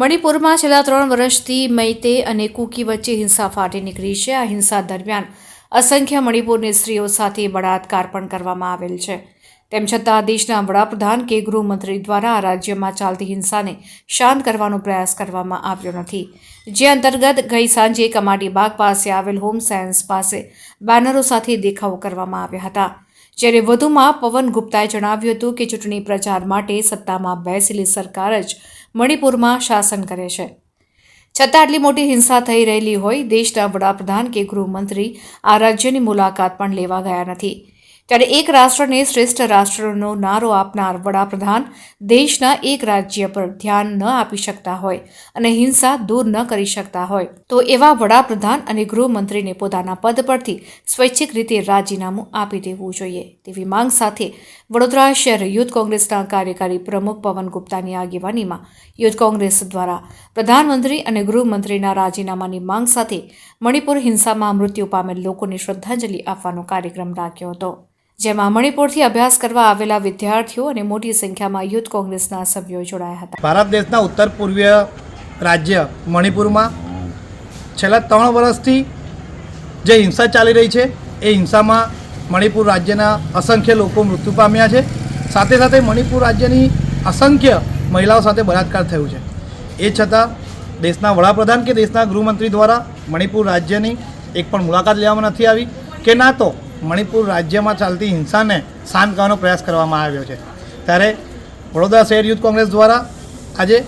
મણિપુરમાં છેલ્લા ત્રણ વર્ષથી મૈતે અને કુકી વચ્ચે હિંસા ફાટી નીકળી છે. આ હિંસા દરમિયાન અસંખ્ય મણિપુરની સ્ત્રીઓ સાથે બળાત્કાર પણ કરવામાં આવેલ છે. તેમ છતાં દેશના વડાપ્રધાન કે ગૃહમંત્રી દ્વારા આ રાજ્યમાં ચાલતી હિંસાને શાંત કરવાનો પ્રયાસ કરવામાં આવ્યો નથી. જે અંતર્ગત ગઈ સાંજે કમાટી બાગ પાસે આવેલ હોમ સાયન્સ પાસે બેનરો સાથે દેખાવો કરવામાં આવ્યા હતા. જ્યારે વધુમાં પવન ગુપ્તાએ જણાવ્યું હતું કે ચૂંટણી પ્રચાર માટે સત્તામાં બેસેલી સરકાર જ મણિપુરમાં શાસન કરે છે. છતાં આટલી મોટી હિંસા થઈ રહેલી હોય, દેશના વડાપ્રધાન કે ગૃહમંત્રી આ રાજ્યની મુલાકાત પણ લેવા ગયા નથી. ત્યારે એક રાષ્ટ્રને શ્રેષ્ઠ રાષ્ટ્રનો નારો આપનાર વડાપ્રધાન દેશના એક રાજ્ય પર ધ્યાન ન આપી શકતા હોય અને હિંસા દૂર ન કરી શકતા હોય. તો એવા વડાપ્રધાન અને ગૃહમંત્રીને પોતાના પદ પરથી સ્વૈચ્છિક રીતે રાજીનામું આપી દેવું જોઈએ. તેવી માંગ સાથે વડોદરા શહેર યુથ કોંગ્રેસના કાર્યકારી પ્રમુખ પવન ગુપ્તાની આગેવાનીમાં યુથ કોંગ્રેસ દ્વારા પ્રધાનમંત્રી અને ગૃહમંત્રીના રાજીનામાની માંગ સાથે મણિપુર હિંસામાં મૃત્યુ પામેલ લોકોને શ્રદ્ધાંજલિ આપવાનો કાર્યક્રમ રાખ્યો હતો. જેમાં મણિપુરથી અભ્યાસ કરવા આવેલા વિદ્યાર્થીઓ અને મોટી સંખ્યામાં યુથ કોંગ્રેસના સભ્યો જોડાયા હતા. ભારત દેશના ઉત્તર પૂર્વીય રાજ્ય મણિપુરમાં છેલ્લા ત્રણ વર્ષથી જે હિંસા ચાલી રહી છે, એ હિંસામાં મણિપુર રાજ્યના અસંખ્ય લોકો મૃત્યુ પામ્યા છે. સાથે સાથે મણિપુર રાજ્યની અસંખ્ય મહિલાઓ સાથે બળાત્કાર થયો છે. એ છતાં દેશના વડાપ્રધાન કે દેશના ગૃહમંત્રી દ્વારા મણિપુર રાજ્યની એક પણ મુલાકાત લેવામાં નથી આવી કે ના તો મણિપુર રાજ્યમાં ચાલતી હિંસાને શાંત કરવાનો પ્રયાસ કરવામાં આવ્યો છે. ત્યારે વડોદરા શહેર યુથ કોંગ્રેસ દ્વારા આજે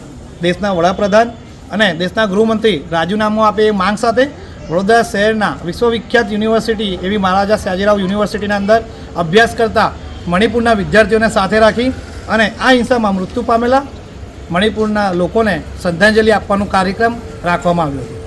દેશના વડાપ્રધાન અને દેશના ગૃહમંત્રી રાજીનામું આપે એ માંગ સાથે વડોદરા શહેરના વિશ્વવિખ્યાત યુનિવર્સિટી એવી મહારાજા સાજીરાવ યુનિવર્સિટીના અંદર અભ્યાસ કરતા મણિપુરના વિદ્યાર્થીઓને સાથે રાખી અને આ હિંસામાં મૃત્યુ પામેલા મણિપુરના લોકોને શ્રદ્ધાંજલિ આપવાનો કાર્યક્રમ રાખવામાં આવ્યો